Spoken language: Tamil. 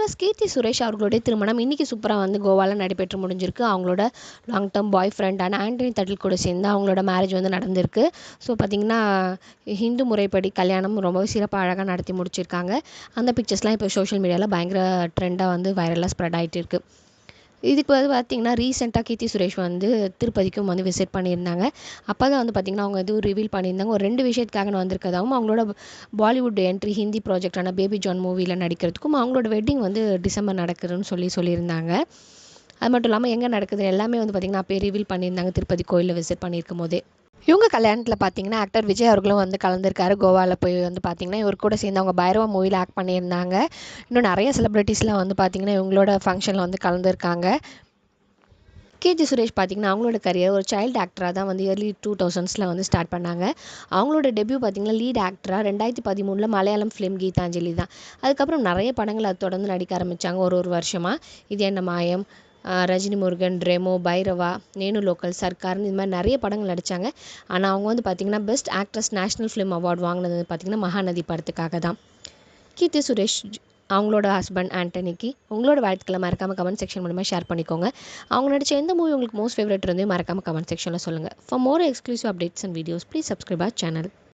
ஆக்ட்ரஸ் கீர்த்தி சுரேஷ் அவர்களுடைய திருமணம் இன்றைக்கி சூப்பராக வந்து கோவாவில் நடைபெற்று முடிஞ்சிருக்கு. அவங்களோட லாங் டேர்ம் பாய் ஃப்ரெண்டான ஆண்டனி தட்டில் கூட சேர்ந்து அவங்களோட மேரேஜ் வந்து நடந்திருக்கு. ஸோ பார்த்திங்கன்னா ஹிந்து முறைப்படி கல்யாணம் ரொம்ப சிறப்பாக அழகாக நடத்தி முடிச்சிருக்காங்க. அந்த பிக்சர்ஸ்லாம் இப்போ சோஷியல் மீடியாவில் பயங்கர ட்ரெண்டாக வந்து வைரலாக ஸ்ப்ரெட் ஆகிட்டு இருக்குது இதுக்கு வந்து பார்த்திங்கன்னா ரீசெண்டாக கீர்த்தி சுரேஷ் வந்து திருப்பதிக்கும் வந்து விசிட் பண்ணியிருந்தாங்க. அப்போ தான் வந்து பார்த்திங்கன்னா அவங்க எதுவும் ரிவீல் பண்ணியிருந்தாங்க. ஒரு ரெண்டு விஷயத்துக்காக நான் வந்திருக்கதாகவும் அவங்களோட பாலிவுட் என்ட்ரி ஹிந்தி ப்ராஜெக்டான பேபி ஜான் மூவியில் நடிக்கிறதுக்கும் அவங்களோட வெட்டிங் வந்து டிசம்பர் நடக்குதுன்னு சொல்லி சொல்லியிருந்தாங்க. அது மட்டும் இல்லாமல் எங்கே நடக்குது எல்லாமே வந்து பார்த்திங்கன்னா அப்போயே ரிவீல் பண்ணியிருந்தாங்க. திருப்பதி கோயிலில் விசிட் பண்ணியிருக்கும் போதே இவங்க கல்யாணத்தில் பார்த்தீங்கன்னா ஆக்டர் விஜய் அவர்களும் வந்து கலந்துருக்காரு. கோவாவில் போய் வந்து பார்த்தீங்கன்னா இவர் கூட சேர்ந்து அவங்க பைரவா மூவியில் ஆக்ட் பண்ணியிருந்தாங்க. இன்னும் நிறைய செலிப்ரிட்டிஸ்லாம் வந்து பார்த்தீங்கன்னா இவங்களோட ஃபங்க்ஷனில் வந்து கலந்துருக்காங்க. கேஜி சுரேஷ் பார்த்திங்கன்னா அவங்களோட கரியர் ஒரு சைல்டு ஆக்டராக தான் வந்து இயர்லி டூ தௌசண்ட்ஸில் வந்து ஸ்டார்ட் பண்ணாங்க. அவங்களோட டெபியூ பார்த்திங்கன்னா லீட் ஆக்டராக ரெண்டாயிரத்தி பதிமூணில் மலையாளம் ஃபிலிம் கீதாஞ்சலி தான். அதுக்கப்புறம் நிறைய படங்கள் அது தொடர்ந்து நடிக்க ஆரம்பித்தாங்க ஒரு ஒரு வருஷமாக இது என்ன மாயம்? ரஜினி முருகன் ரெமோ பைரவா நேனு லோக்கல் சர்க்கார்னு இது மாதிரி நிறைய படங்கள் நடித்தாங்க ஆனால் அவங்க வந்து பார்த்திங்கன்னா best actress national film award வாங்கினது வந்து பார்த்திங்கன்னா மகாநதி படத்துக்காக தான். கீர்த்தி சுரேஷ் அவங்களோட ஹஸ்பண்ட் ஆண்டனிக்கு உங்களோட வாழ்த்துக்களை மறக்காமல் கமெண்ட் செக்ஷன் மூலமாக ஷேர் பண்ணிக்கோங்க. அவங்க நடித்த எந்த மூவி உங்களுக்கு மோஸ்ட் ஃபேவரட் இருந்தே மறக்காமல் கமெண்ட் செக்ஷனில் சொல்லுங்கள் for more exclusive updates and videos please subscribe our channel